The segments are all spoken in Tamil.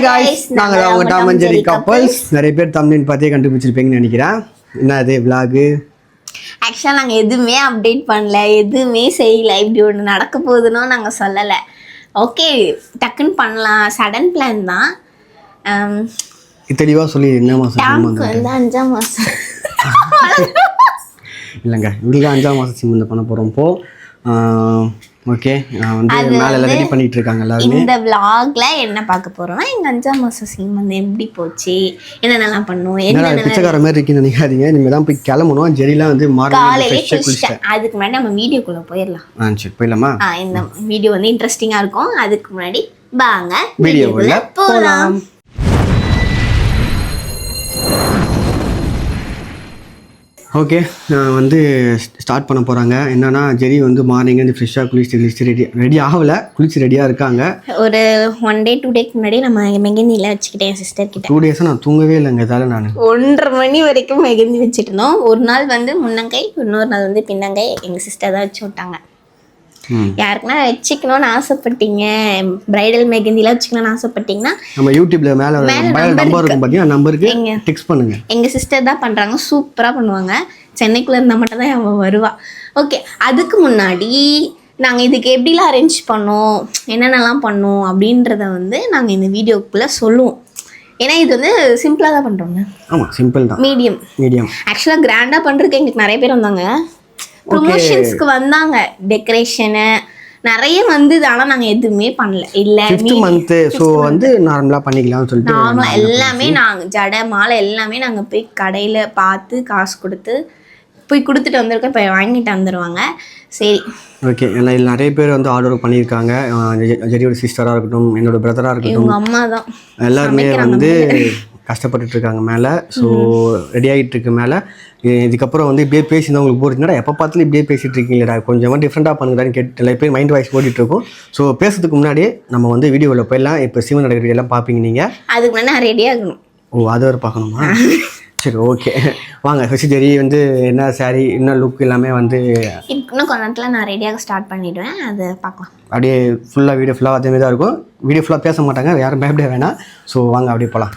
ஹாய் காய்ஸ் நாங்கள் அவங்க டாம் அண்ட் ஜெரி கப்பல்ஸ் நிறைய பேர் தமிழின் பார்த்தே கண்டுபிடிச்சிருப்பீங்கன்னு நினைக்கிறேன். என்ன அது விலாகு ஆக்சுவலாக நாங்கள் எதுவுமே அப்டேட் பண்ணல. எதுவுமே செய்யல. இப்படி ஒன்று நடக்க போகுதுன்னு நாங்கள் சொல்லலை. ஓகே டக்குன்னு பண்ணலாம். சடன் பிளான் தான். ஆம், தெளிவாக சொல்லி என்ன மாதம் வந்து அஞ்சாம் மாதம் இல்லைங்க உங்களுக்கு அஞ்சாம் மாதம் சிம்மந்த பண்ண போகிறோம் இப்போ ஓகே வந்து மேலே ரெடி பண்ணிட்டு இருக்காங்க எல்லாருமே. இந்த vlogல என்ன பார்க்க போறோம்னா எங்க அஞ்சாம் மாசம் சீமந்தம் எப்படி போச்சு என்னென்னலாம் என்னடா என்ன பிச்சைக்கார மாதிரி இருக்குன்னு நினைக்காதீங்க. நீங்கள் தான் போய் கிளம்பணும். ஜெரிலாம் வந்து மார்னிங் குளிச்சிட்டேன். அதுக்கு முன்னாடி நம்ம வீடியோக்குள்ள போயிடலாம். ஆ சரி போயிடலாமா? இந்த வீடியோ வந்து இன்ட்ரெஸ்டிங்கா இருக்கும். அதுக்கு முன்னாடி வாங்க வீடியோக்குள்ள போலாம். ஓகே வந்து ஸ்டார்ட் பண்ண போகிறாங்க என்னன்னா ஜெரி வந்து மார்னிங் வந்து ஃப்ரெஷ்ஷாக குளிச்சு குளிச்சு ரெடி ரெடி ஆகலை. குளிச்சு ரெடியாக இருக்காங்க. ஒரு ஒன் டே டூ டேக்கு முன்னாடி நம்ம மெகந்தில வச்சுக்கிட்டேன் சிஸ்டர் கிட்ட. டூ டேஸாக நான் தூங்கவே இல்லைங்க இதால நான். ஒன்றரை மணி வரைக்கும் மெகந்தி வச்சுட்டு இருந்தோம். ஒரு நாள் வந்து முன்னங்கை இன்னொரு நாள் வந்து பின்னங்கை. எங்க சிஸ்டர் தான் வச்சு விட்டாங்க. யாருக்குன்னா வச்சுக்கணும்னு ஆசைப்பட்டீங்க. பிரைடல் மெகந்திலாம் வச்சுக்கணும்னு ஆசைப்பட்டீங்கன்னா நம்ம யூடியூப்ல மேலே நம்பர் இருக்கும் பார்த்தீங்கன்னா நம்பருக்கு எங்க? டெக்ஸ்ட் பண்ணுங்க. எங்கள் சிஸ்டர் தான் பண்ணுறாங்க சூப்பராக பண்ணுவாங்க. சென்னைக்குள்ளே இருந்தால் மட்டும் தான் அவள் வருவா. ஓகே அதுக்கு முன்னாடி நாங்கள் இதுக்கு எப்படிலாம் அரேஞ்ச் பண்ணோம்? என்னென்னலாம் பண்ணோம்? அப்படின்றத வந்து நாங்கள் இந்த வீடியோக்குள்ளே சொல்லுவோம். ஏன்னா இது வந்து சிம்பிளாக தான் பண்ணுறோங்க ஆமாம் சிம்பிள் தான். மீடியம் மீடியம் ஆக்சுவலாக கிராண்டாக பண்ணுறதுக்கு எங்களுக்கு நிறைய பேர் வந்தாங்க. ப்ரொமோஷன்ஸ்க்கு வந்தாங்க. டெக்கரேஷனு நிறைய வந்தது ஆனால் நாங்கள் எதுவுமே பண்ணல. இல்லை ஃபிஃப்த் மந்த்து ஸோ வந்து நார்மலாக பண்ணிக்கலாம்னு சொல்லிட்டு நார்மல் எல்லாமே நாங்கள் ஜடை மாலை எல்லாமே நாங்கள் போய் கடையில் பார்த்து காசு கொடுத்து போய் கொடுத்துட்டு வந்திருக்கோம். இப்போ வாங்கிட்டு வந்துடுவாங்க சரி. ஓகே ஏன்னா இதில் நிறைய பேர் வந்து ஆர்டர் பண்ணியிருக்காங்க. ஜெரியோட சிஸ்டராக இருக்கட்டும் என்னோட பிரதராக இருக்கட்டும். அம்மா தான் எல்லாருமே வந்து கஷ்டப்பட்டுட்டு இருக்காங்க மேலே. ஸோ ரெடி ஆகிட்டு இருக்கு மேலே. இதுக்கப்புறம் வந்து இப்படியே பேசியிருந்தா உங்களுக்கு போகிறீங்களா எப்போ பார்த்தாலும் இப்படியே பேசிட்டு இருக்கீங்களா கொஞ்சமாக டிஃப்ரெண்ட்டாக பண்ணுங்கடான்னு கேட்டு பேர் மைண்ட் வாய்ஸ் ஓடிட்டு இருக்கும் ஸோ பேசுறதுக்கு முன்னாடியே நம்ம வந்து வீடியோவில் போயிடலாம். இப்போ சிவன் நடக்கிற எல்லாம் பார்ப்பீங்க நீங்கள் அதுக்கு முன்னாடி நான் ரெடி ஆகணும் ஓ அது வேறு பார்க்கணுமா? சரி ஓகே வாங்க ஜெரி வந்து என்ன saree என்ன லுக் எல்லாமே வந்து இன்னும் கொஞ்ச நேரத்தில் நான் ரெடியாக ஸ்டார்ட் பண்ணிவிடுவேன் அதை பார்க்கலாம். அப்படியே ஃபுல்லாக வீடியோ ஃபுல்லாக அதே மாதிரி தான் இருக்கும். வீடியோ ஃபுல்லாக பேச மாட்டாங்க. யாரும் பயப்பட வேணாம். ஸோ வாங்க அப்படியே போகலாம்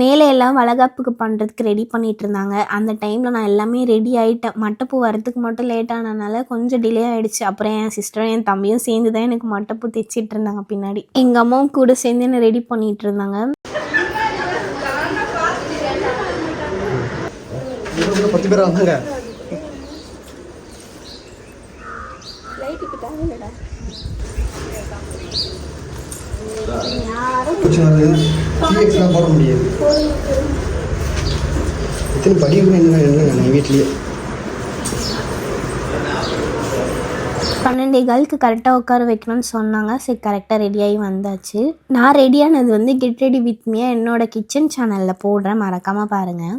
மேலே எல்லாம் வளகாப்புக்கு பண்ணுறதுக்கு ரெடி பண்ணிகிட்டு இருந்தாங்க. அந்த டைமில் நான் எல்லாமே ரெடி ஆகிட்டேன் மட்டப்பூ வரதுக்கு மட்டும் லேட் ஆனதுனால கொஞ்சம் டிலே ஆகிடுச்சு அப்புறம் என் சிஸ்டரும் என் தம்பியும் சேர்ந்து தான் எனக்கு மட்டப்பூ தைச்சிட்டு இருந்தாங்க பின்னாடி. எங்கள் அம்மாவும் கூட சேர்ந்து என்னை ரெடி பண்ணிகிட்டு இருந்தாங்க. பத்து பேர் வந்தாங்க. போட முடியாது. இத்தனை படிப்பு என்ன என்ன வீட்லயே? பன்னெண்டே காலுக்கு கரெக்டாக உட்கார வைக்கணும்னு சொன்னாங்க. சரி கரெக்டாக ரெடியாகி வந்தாச்சு. நான் ரெடியானது வந்து கெட் ரெடி வித் மீ என்னோட கிச்சன் சேனலில் போடுறேன். மறக்காமல் பாருங்கள்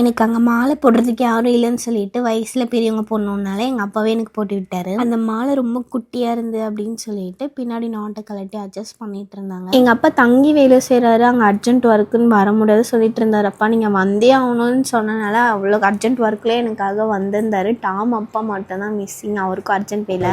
எனக்கு அங்கே மாலை போடுறதுக்கு யாரும் இல்லைன்னு சொல்லிட்டு வயசில் பெரியவங்க போடணுன்னால எங்கள் அப்பாவே எனக்கு போட்டு விட்டாரு. அந்த மாலை ரொம்ப குட்டியாக இருந்து அப்படின்னு சொல்லிட்டு பின்னாடி நாட்டை கலட்டி அட்ஜஸ்ட் பண்ணிட்டு இருந்தாங்க. எங்கள் அப்பா தங்கி வேலை செய்கிறாரு அங்கே அர்ஜென்ட் ஒர்க்குன்னு வர முடியாது சொல்லிட்டு இருந்தார். அப்பா நீங்கள் வந்தே ஆகணும்னு சொன்னனால அவ்வளோ அர்ஜென்ட் ஒர்க்கில் எனக்காக வந்திருந்தார். டாம் அப்பா மட்டும்தான் மிஸ்ஸிங் அவருக்கும் அர்ஜென்ட் வேலை.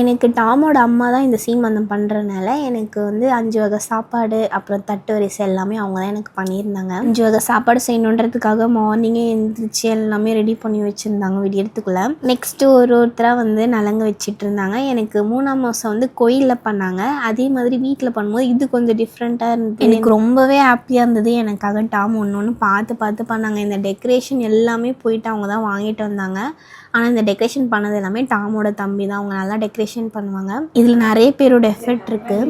எனக்கு டாமோட அம்மா தான் இந்த சீமந்தம் பண்ணுறதுனால எனக்கு வந்து அஞ்சு வகை சாப்பாடு அப்புறம் தட்டு வரிசை எல்லாமே அவங்க தான் எனக்கு பண்ணியிருந்தாங்க. அஞ்சு வகை சாப்பாடு செய்யணுன்றதுக்காக மார்னிங்கே எழுந்திரிச்சு எல்லாமே ரெடி பண்ணி வச்சுருந்தாங்க விடியறதுக்குள்ளே நெக்ஸ்ட்டு ஒரு ஒருத்தராக வந்து நலங்கு வச்சிட்டு இருந்தாங்க. எனக்கு மூணாம் மாதம் வந்து கோயிலில் பண்ணாங்க. அதே மாதிரி வீட்டில் பண்ணும்போது இது கொஞ்சம் டிஃப்ரெண்ட்டாக இருந்தது. எனக்கு ரொம்பவே ஹாப்பியாக இருந்தது. எனக்காக டாம் ஒன்று ஒன்று பார்த்து பார்த்து பண்ணாங்க. இந்த டெக்கரேஷன் எல்லாமே போயிட்டு அவங்க தான் வாங்கிட்டு வந்தாங்க. ஆனால் இந்த டெக்கரேஷன் பண்ணது எல்லாமே டாமோட தம்பி தான். அவங்க நல்லா டெக்கரேஷன் பண்ணுவாங்க. இதில் நிறைய பேரோட எஃபெக்ட் இருக்குது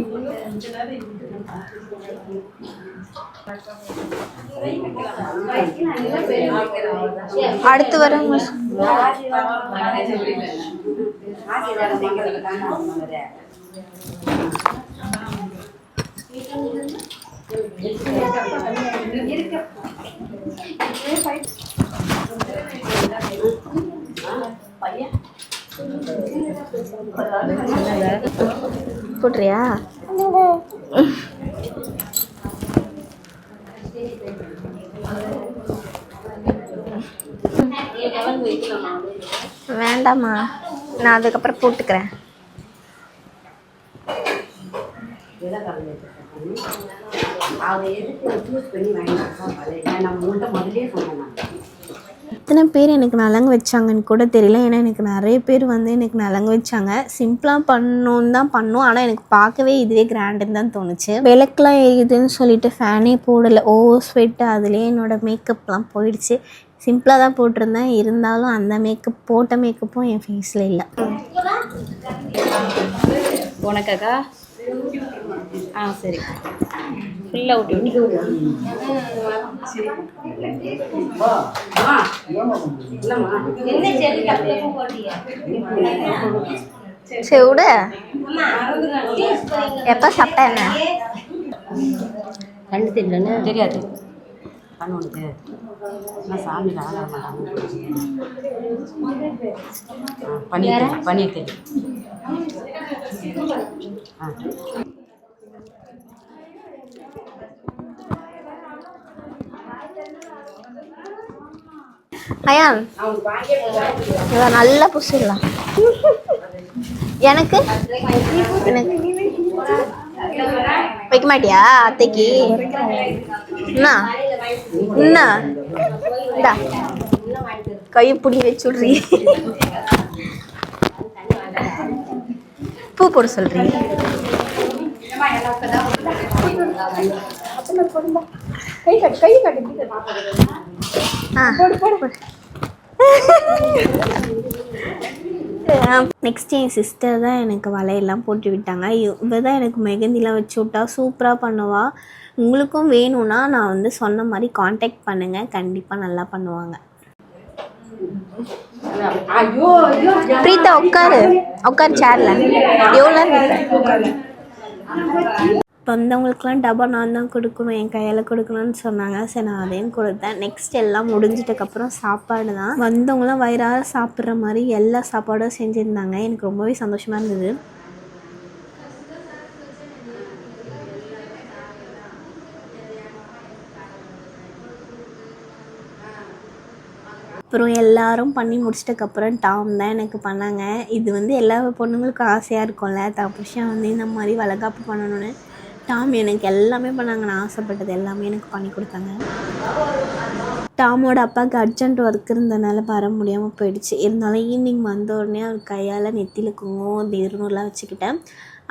அடுத்து வரவங்க போட்டுறியா? வேண்டாமா நான் அதுக்கப்புறம் போட்டுக்கிறேன். அவ எதுக்கு சூஸ் பண்ணி வாங்கினா நம்ம உங்கள்கிட்ட முதலே சொன்னேன் நான். எத்தனை பேர் எனக்கு நலங்கு வச்சாங்கன்னு கூட தெரியல. ஏன்னா எனக்கு நிறைய பேர் வந்து எனக்கு நலங்கு வச்சாங்க. சிம்பிளாக பண்ணணுன்னு தான் பண்ணோம் ஆனால் எனக்கு பார்க்கவே இதுவே கிராண்டுன்னு தான் தோணுச்சு. விளக்குலாம் எரியுதுன்னு சொல்லிட்டு ஃபேனே போடலை. ஓ oh, ஸ்வெட்டு அதுலேயே என்னோட மேக்கப்லாம் போயிடுச்சு. சிம்பிளாக தான் போட்டிருந்தேன். இருந்தாலும் அந்த மேக்கப் போட்ட மேக்கப்பும் என் ஃபேஸில் இல்லை. உனக்காக்கா ஆ சரி. ஃபுல்லாக ஊட்டி விட்டு இல்லம்மா. சரி விடு. எப்போ சாப்பிட்டா என்ன? கண்டு தெரியலன்னு. தெரியாது. கண்ணு உனக்கு. நான் சாமியில் ஆக மாட்டாங்க பன்னீர் பன்னீர் தெரியும் ஆ. அயான். இதை நல்லா புசிடலாம் எனக்கு? எனக்கு. வைக்க மாட்டியா அத்தைக்கு? என்ன என்ன இந்தா. கை பிடி வச்சு பூ போட சொல்றீ. கட்டு. நெக்ஸ்ட் என் சிஸ்டர் தான் எனக்கு வலையெல்லாம் போட்டு விட்டாங்க. இவ தான் எனக்கு மெகந்திலாம் வச்சு விட்டா. சூப்பராக பண்ணுவா. உங்களுக்கும் வேணும்னா நான் வந்து சொன்ன மாதிரி காண்டாக்ட் பண்ணுங்கள் கண்டிப்பாக நல்லா பண்ணுவாங்க. பிரீதா உட்காரு. உட்காரு சேர்ல எவ்வளோ வந்தவங்களுக்குலாம் டப்பா நான் தான் கொடுக்கணும் என் கையில் கொடுக்கணும்னு சொன்னாங்க. சரி நான் அதையும் கொடுத்தேன். நெக்ஸ்ட் எல்லாம் முடிஞ்சிட்டக்கப்புறம் சாப்பாடு தான். வந்தவங்களாம் வயிறார சாப்பிட்ற மாதிரி எல்லா சாப்பாடும் செஞ்சுருந்தாங்க. எனக்கு ரொம்பவே சந்தோஷமாக இருந்தது. அப்புறம் எல்லாரும் பண்ணி முடிச்சிட்டக்கப்புறம் டாம் தான் எனக்கு பண்ணாங்க. இது வந்து எல்லா பொண்ணுங்களுக்கும் ஆசையாக இருக்கும்ல. தான் புருஷன் வந்து இந்த மாதிரி வளகாப்பு பண்ணணும்னு. டாம் எனக்கு எல்லாமே பண்ணாங்க நான் ஆசைப்பட்டது எல்லாமே எனக்கு பண்ணி கொடுத்தாங்க. டாமோட அப்பாவுக்கு அர்ஜென்ட் ஒர்க் இருந்தனால வர முடியாமல் போயிடுச்சு. இருந்தாலும் ஈவினிங் வந்த உடனே அவர் கையால் நெத்தியில் குங்குமம் திருநூறுலாம் வச்சுக்கிட்டேன்.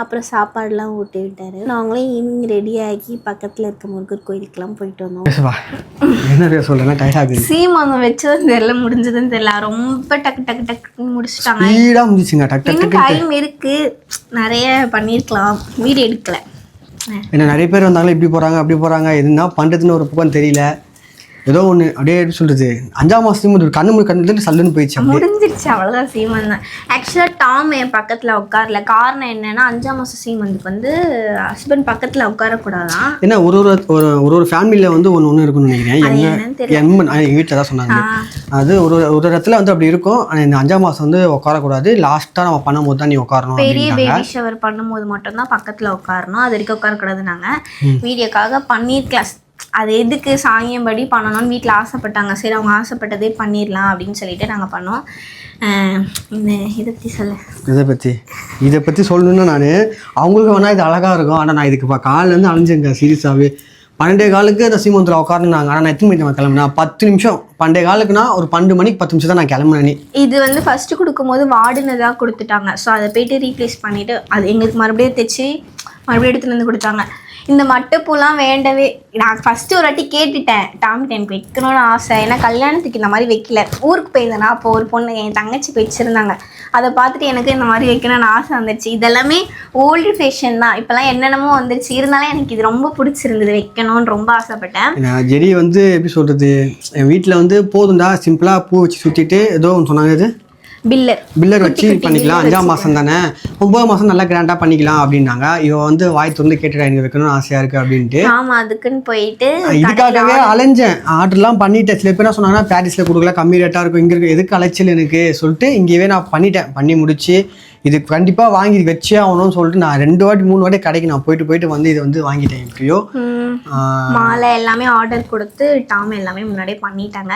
அப்புறம் சாப்பாடுலாம் ஊட்டி விட்டாரு. நாங்களும் ஈவினிங் ரெடி ஆகி பக்கத்தில் இருக்க முருகர் கோயிலுக்கெல்லாம் போயிட்டு வந்தோம். சீமானம் வச்சதும் தெரியல முடிஞ்சதுன்னு தெரியல. ரொம்ப டக்கு டக்கு டக்கு முடிச்சிட்டாங்க. ஸ்பீடாக முடிச்சுங்க டக் டக் இன்னும் டைம் இருக்கு. நிறைய பண்ணியிருக்கலாம். வீடியோ எடுக்கல. என்ன நிறைய பேர் வந்தாங்களே இப்படி போகிறாங்க அப்படி போகிறாங்க என்ன பண்ணுறதுன்னு ஒரு பக்கம் தெரியல. ஏதோ ஒன்று அப்படியே சொல்கிறது அஞ்சாம் மாதத்துக்கு ஒரு கண்ணு முடி கண்ணு சல்லுன்னு போயிடுச்சு முடிஞ்சிருச்சு. அவ்வளோதான் சீமன் தான். ஆக்சுவலாக டாம் என் பக்கத்தில் உட்காரல. காரணம் என்னன்னா அஞ்சாம் மாதம் சீமந்துக்கு வந்து ஹஸ்பண்ட் பக்கத்தில் உட்காரக்கூடாதான். ஏன்னா ஒரு ஒரு ஒரு ஒரு ஒரு ஃபேமிலியில் வந்து ஒன்று ஒன்று இருக்கும்னு நினைக்கிறேன். எங்கள் வீட்டில் தான் சொன்னாங்க. அது ஒரு ஒரு இடத்துல வந்து அப்படி இருக்கும். ஆனால் இந்த அஞ்சாம் மாதம் வந்து உட்காரக்கூடாது. லாஸ்ட்டாக நம்ம பண்ணும்போது தான் நீ உட்காரணும் பெரிய பேபி ஷவர் பண்ணும்போது மட்டும்தான் பக்கத்தில் உட்காரணும். அது வரைக்கும் உட்காரக்கூடாது நாங்கள் வீடியோக்காக பண்ணியிருக்கலாம் அது எதுக்கு சாங்கியம்படி பண்ணணும்னு வீட்டில் ஆசைப்பட்டாங்க. சரி அவங்க ஆசைப்பட்டதே பண்ணிடலாம் அப்படின்னு சொல்லிட்டு நாங்கள் பண்ணோம். இந்த இதை பற்றி சொல்ல. இதை பற்றி இதை பற்றி சொல்லணுன்னா நான் அவங்களுக்கு வேணால் இது அழகாக இருக்கும். ஆனால் நான் இதுக்கு இப்போ காலிலேருந்து அலைஞ்சேங்க சீரியஸாகவே பன்னெண்டே காலுக்கு அந்த சீமந்தில் உட்காருனாங்க ஆனால் நான் எத்தனை மணிக்கு நான் கிளம்புனா பத்து நிமிஷம். பன்னெண்டே காலுக்குனா ஒரு பன்னெண்டு மணிக்கு பத்து நிமிஷம் தான் நான் கிளம்புனேனே. இது வந்து ஃபஸ்ட்டு கொடுக்கும்போது வார்டுனதாக கொடுத்துட்டாங்க. ஸோ அதை போயிட்டு ரீப்ளேஸ் பண்ணிவிட்டு அது எங்களுக்கு மறுபடியும் தைச்சி மறுபடியும் எடுத்துகிட்டு வந்து கொடுத்தாங்க. இந்த மட்டைப்பூலாம் வேண்டவே நான் ஃபஸ்ட்டு ஒரு வாட்டி கேட்டுட்டேன். டாமிட்ட எனக்கு வைக்கணும்னு ஆசை. ஏன்னா கல்யாணத்துக்கு இந்த மாதிரி வைக்கல. ஊருக்கு போயிருந்தேனா அப்போ ஒரு பொண்ணு என் தங்கச்சிக்கு வச்சுருந்தாங்க அதை பார்த்துட்டு எனக்கு இந்த மாதிரி வைக்கணும்னு ஆசை வந்துருச்சு. இதெல்லாமே ஓல்டு ஃபேஷன் தான். இப்போல்லாம் என்னென்னமோ வந்துருச்சு. இருந்தாலும் எனக்கு இது ரொம்ப பிடிச்சிருந்தது வைக்கணும்னு ரொம்ப ஆசைப்பட்டேன். நான் ஜெடி வந்து எப்படி சொல்கிறது என் வீட்டில் வந்து போதும்டா. சிம்பிளாக பூ வச்சு சுற்றிட்டு ஏதோ ஒன்று சொன்னாங்க இது. பில்லர். பில்லர் வச்சு பண்ணிக்கலாம். அஞ்சாம் மாதம் தானே? ஒன்பது மாதம் நல்லா கிராண்டாக பண்ணிக்கலாம் அப்படின்னாங்க. இவ வந்து வாய் திறந்து கேட்டுடா எனக்கு வைக்கணும்னு ஆசையாக இருக்குது அப்படின்ட்டு. ஆமாம் அதுக்குன்னு போயிட்டு இதுக்காகவே அலைஞ்சேன். ஆர்டர்லாம் பண்ணிட்டேன். சில பேர் சொன்னாங்கன்னா பாரிஸில் கொடுக்கல கம்மி ரேட்டாக இருக்கும். இங்கே இருக்கு எதுக்கு அலைச்சல் எனக்கு? சொல்லிட்டு இங்கேயே நான் பண்ணிட்டேன். பண்ணி முடிச்சு இது கண்டிப்பாக வாங்கி வச்சே ஆகணும்னு சொல்லிட்டு நான் ரெண்டு வாட்டி மூணு வாட்டி கடைக்கு நான் போயிட்டு போயிட்டு வந்து இதை வந்து வாங்கிட்டேன் எப்படியோ. மாலை எல்லாமே ஆர்டர் கொடுத்து டாம் எல்லாமே முன்னாடியே பண்ணிட்டாங்க.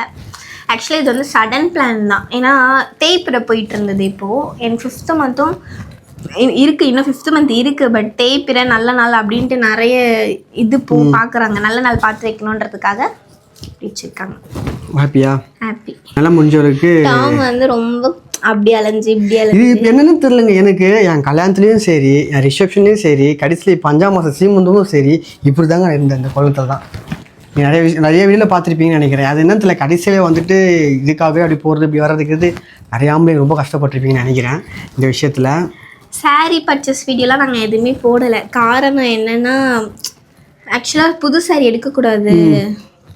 ஆக்சுவலி இது வந்து சடன் பிளான் தான். ஏன்னா தேய்ப்பிட போயிட்டு இருந்தது இப்போது எனக்கு ஃபிஃப்த்து மந்த்தும் இருக்குது இன்னும் ஃபிஃப்த்து மந்த் இருக்குது பட் தேய்ப்பிற நல்ல நாள் அப்படின்ட்டு நிறைய இது போ பார்க்குறாங்க நல்ல நாள் பார்த்து வைக்கணுன்றதுக்காக வச்சுருக்காங்க. ஹாப்பியா ஹாப்பி நல்லா முடிஞ்சவருக்கு டாம் வந்து ரொம்ப அப்படி அலைஞ்சு இப்படி இது அலைஞ்சு. இப்போ என்னன்னு தெரிலங்க எனக்கு என் கல்யாணத்துலேயும் சரி என் ரிசப்ஷன்லேயும் சரி கடைசியில் இப்போ அஞ்சாம் மாதம் சீமந்தமும் சரி இப்படி தாங்க இருந்தேன் இந்த குளத்தில் தான் நிறைய விஷயம் நிறைய வீடியோவில் பார்த்துருப்பீங்கன்னு நினைக்கிறேன். அது என்னத்துல கடைசியில வந்துட்டு இதுக்காகவே அப்படி போகிறது இப்படி வர்றதுக்கு நிறைய ஆம்பளை ரொம்ப கஷ்டப்பட்டிருப்பீங்கன்னு நினைக்கிறேன் இந்த விஷயத்தில். Saree பர்ச்சேஸ் வீடியோலாம் நாங்கள் எதுவுமே போடலை. காரணம் என்னன்னா ஆக்சுவலாக புது saree எடுக்கக்கூடாது.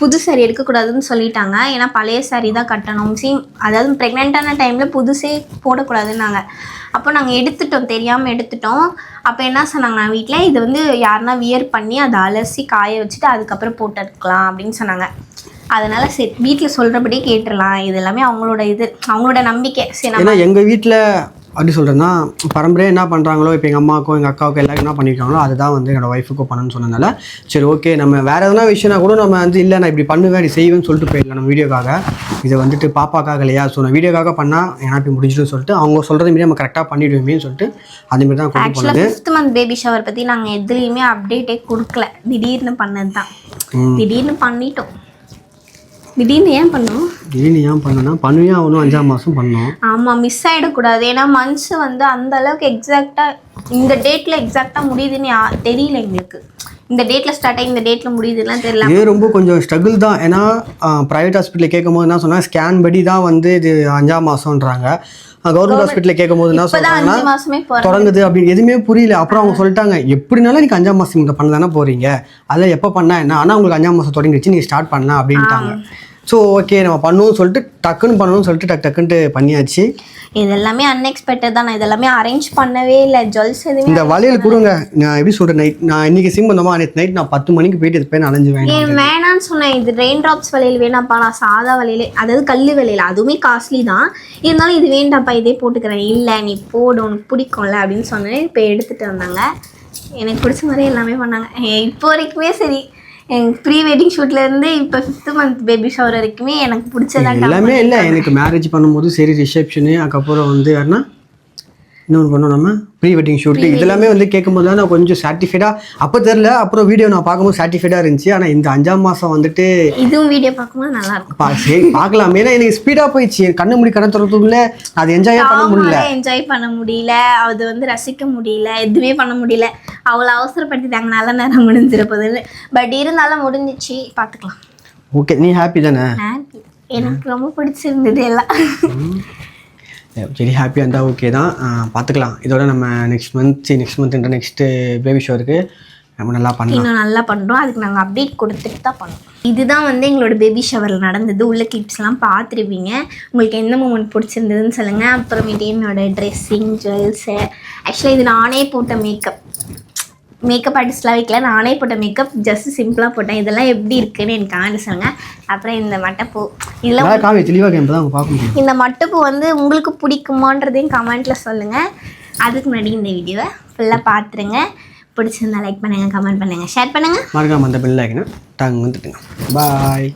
புது சாரி எடுக்கக்கூடாதுன்னு சொல்லிட்டாங்க. ஏன்னா பழைய சாரி தான் கட்டணும். சீம் அதாவது ப்ரெக்னெண்ட்டான டைமில் புதுசே போடக்கூடாதுன்னாங்க. அப்போ நாங்கள் எடுத்துட்டோம். தெரியாமல் எடுத்துட்டோம். அப்போ என்ன சொன்னாங்க வீட்டில் இது வந்து யாருன்னா வியர் பண்ணி அதை அலசி காய வச்சுட்டு அதுக்கப்புறம் போட்டு எடுக்கலாம் அப்படின்னு சொன்னாங்க. அதனால சரி வீட்டில் சொல்கிறபடி கேட்டுடலாம். இது எல்லாமே அவங்களோட இது அவங்களோட நம்பிக்கை. சரி ஏன்னா எங்கள் வீட்டில் அப்படி சொல்கிறேன்னா பரம்பரையாக என்ன பண்ணுறாங்களோ இப்போ எங்கள் அம்மாவுக்கும் எங்கள் அக்காவுக்கும் எல்லாருக்கும் என்ன பண்ணியிருக்காங்களோ அதுதான் வந்து என்னோட ஒய்ஃபுக்கும் பண்ணணும்னு சொன்னதுனால சரி ஓகே நம்ம வேறு எதனா விஷயம்னா கூட நம்ம வந்து இல்லை நான் இப்படி பண்ணுவேன் இப்படி செய்வேன்னு சொல்லிட்டு போயிடலாம் நம்ம வீடியோக்காக. இதை வந்துட்டு பாப்பாக்காக இல்லையா? ஸோ நான் வீடியோக்காக பண்ணால் ஏன்னா இப்படி முடிஞ்சிடும் சொல்லிட்டு அவங்க சொல்கிறது மாரி நம்ம கரெக்டாக பண்ணிவிடுவேன்னு சொல்லிட்டு அதுமாரி தான் கொண்டு போனது. ஃபிஃப்த் மந்த் பேபி ஷவர் பற்றி நாங்கள் எதுலேயுமே அப்டேட்டே கொடுக்கல. திடீர்னு பண்ணது தான். திடீர்னு பண்ணிட்டோம். திடீர்னு ஏன் பண்ணோம்? திடீர்னு ஏன் பண்ணனா பண்ணுவே ஆகணும் அஞ்சாம் மாதம் பண்ணோம். ஆமாம் மிஸ் ஆகிடக்கூடாது ஏன்னா மந்த்ஸ் வந்து அந்த அளவுக்கு எக்ஸாக்டாக இந்த டேட்டில் எக்ஸாக்டாக முடியுதுன்னு தெரியல எங்களுக்கு. இந்த டேட்டில் ஸ்டார்ட் ஆகி இந்த டேட்டில் முடியுதுலாம் தெரியல. இது ரொம்ப கொஞ்சம் ஸ்ட்ரகிள் தான். ஏன்னா ப்ரைவேட் ஹாஸ்பிட்டலில் கேட்கும் போது என்ன சொன்னால் ஸ்கேன் படி தான் வந்து இது அஞ்சாம் மாதம்ன்றாங்க கவர்மெண்ட் ஹாஸ்பிட்டலில் கேட்கும் போது என்ன போகிறோம் தொடங்குது அப்படின்னு எதுவுமே புரியல. அப்புறம் அவங்க சொல்லிட்டாங்க எப்படினாலும் நீங்க அஞ்சாம் மாதம் இங்கே பண்ண தானே போகிறீங்க அதில் எப்போ பண்ணா என்ன? ஆனால் உங்களுக்கு அஞ்சாம் மாதம் தொடங்கிடுச்சு நீங்கள் ஸ்டார்ட் பண்ணலாம் அப்படின்ட்டாங்க. ஸோ ஓகே நம்ம பண்ணுவோம்னு சொல்லிட்டு டக்குன்னு பண்ணணும்னு சொல்லிட்டு டக்கு டக்குன்ட்டு பண்ணியாச்சு. இது எல்லாமே அன்எக்ஸ்பெக்டட் தான். நான் இதெல்லாமே அரேஞ்ச் பண்ணவே இல்லை. ஜுவல்ஸ் எதுவுமே இந்த வளையல் கொடுங்க. நான் எப்படி சொல்கிறேன் நைட் நான் இன்னைக்கு சிம் பண்ணோமா நேற்று நைட் நான் பத்து மணிக்கு போயிட்டு இது போய் அலைஞ்சு வேணும் ஏன் வேணான்னு சொன்னேன். இது ரெயின் ட்ராப்ஸ் வளையல் வேணாம்ப்பா. நான் சாதா வளையல் அதாவது கல் வளையல் அதுவுமே காஸ்ட்லி தான். இருந்தாலும் இது வேண்டாம்ப்பா. இதே போட்டுக்கிறேன். இல்லை நீ போடு. உனக்கு பிடிக்கும்ல அப்படின்னு சொன்னேன். இப்போ எடுத்துகிட்டு வந்தாங்க. எனக்கு பிடிச்ச மாதிரி எல்லாமே பண்ணாங்க. இப்போ வரைக்குமே சரி. ப்ரீ வெட்டிங் ஷூட்லேருந்து இப்போ ஃபிஃப்த் மந்த் பேபி ஷவர் வரைக்குமே எனக்கு பிடிச்சதான் எல்லாமே இல்லை. எனக்கு மேரேஜ் பண்ணும்போது சரி ரிசப்ஷனு அதுக்கப்புறம் வந்து வேறுனா இன்னொன்று பண்ணோம் நம்ம ப்ரீ வெட்டிங் ஷூட்டு. இதெல்லாமே வந்து கேட்கும்போது தான் நான் கொஞ்சம் சாட்டிஸ்ஃபைடாக அப்போ தெரில அப்புறம் வீடியோ நான் பார்க்கும்போது சாட்டிஸ்ஃபைடாக இருந்துச்சு. ஆனால் இந்த அஞ்சாம் மாதம் வந்துட்டு இதுவும் வீடியோ பார்க்கும்போது நல்லா இருக்கும். பா சரி பார்க்கலாம். ஏன்னா எனக்கு ஸ்பீடாக போயிடுச்சு. கண்ணு முடி கண்ணை திறத்துக்குள்ள அது என்ஜாயே பண்ண முடியல. என்ஜாய் பண்ண முடியல. அது வந்து ரசிக்க முடியல. எதுவுமே பண்ண முடியல. அவ்வளோ அவசரப்படுத்திட்டாங்க நல்ல நேரம் முடிஞ்சிட போகுதுன்னு. பட் இருந்தாலும் முடிஞ்சிச்சு. பார்த்துக்கலாம். ஓகே நீ ஹாப்பி தானே? ஹாப்பி எனக்கு ரொம்ப பிடிச்சிருந்தது எல்லாம். சரி ஹாப்பியாக இருந்தால் ஓகே தான். பார்த்துக்கலாம் இதோட நம்ம next month next month next baby ஷோருக்கு நம்ம நல்லா பண்ணலாம். இன்னும் நல்லா பண்ணுறோம். அதுக்கு நாங்கள் அப்டேட் கொடுத்துட்டு தான் பண்ணோம் இதுதான் வந்து எங்களோட பேபி ஷவரில் நடந்தது. உள்ள கிளிப்ஸ்லாம் பார்த்துருப்பீங்க. உங்களுக்கு எந்த மூமெண்ட் பிடிச்சிருந்ததுன்னு சொல்லுங்கள் அப்புறமேட்டு என்னோடய ட்ரெஸ்ஸிங் ஜுவல்ஸு ஆக்சுவலாக இது நானே போட்ட மேக்கப் மேக்கப் ஆர்டிஸ்ட்லாம் வைக்கல. நானே போட்ட மேக்கப் ஜஸ்ட் சிம்பிளாக போட்டேன். இதெல்லாம் எப்படி இருக்குன்னு எனக்கு காமெண்ட் சொல்லுங்கள் அப்புறம் இந்த மட்டைப்பூ இதெல்லாம் இந்த மட்டைப்பூ வந்து உங்களுக்கு பிடிக்குமான்றதையும் கமெண்ட்டில் சொல்லுங்கள் அதுக்கு முன்னாடி இந்த வீடியோவை ஃபுல்லாக பார்த்துருங்க பிடிச்சிருந்தா லைக் பண்ணுங்கள் கமெண்ட் பண்ணுங்கள் ஷேர் பண்ணுங்கள் மறக்காம அந்த பெல் ஆகினா டாங்க வந்துட்டுங்க பாய்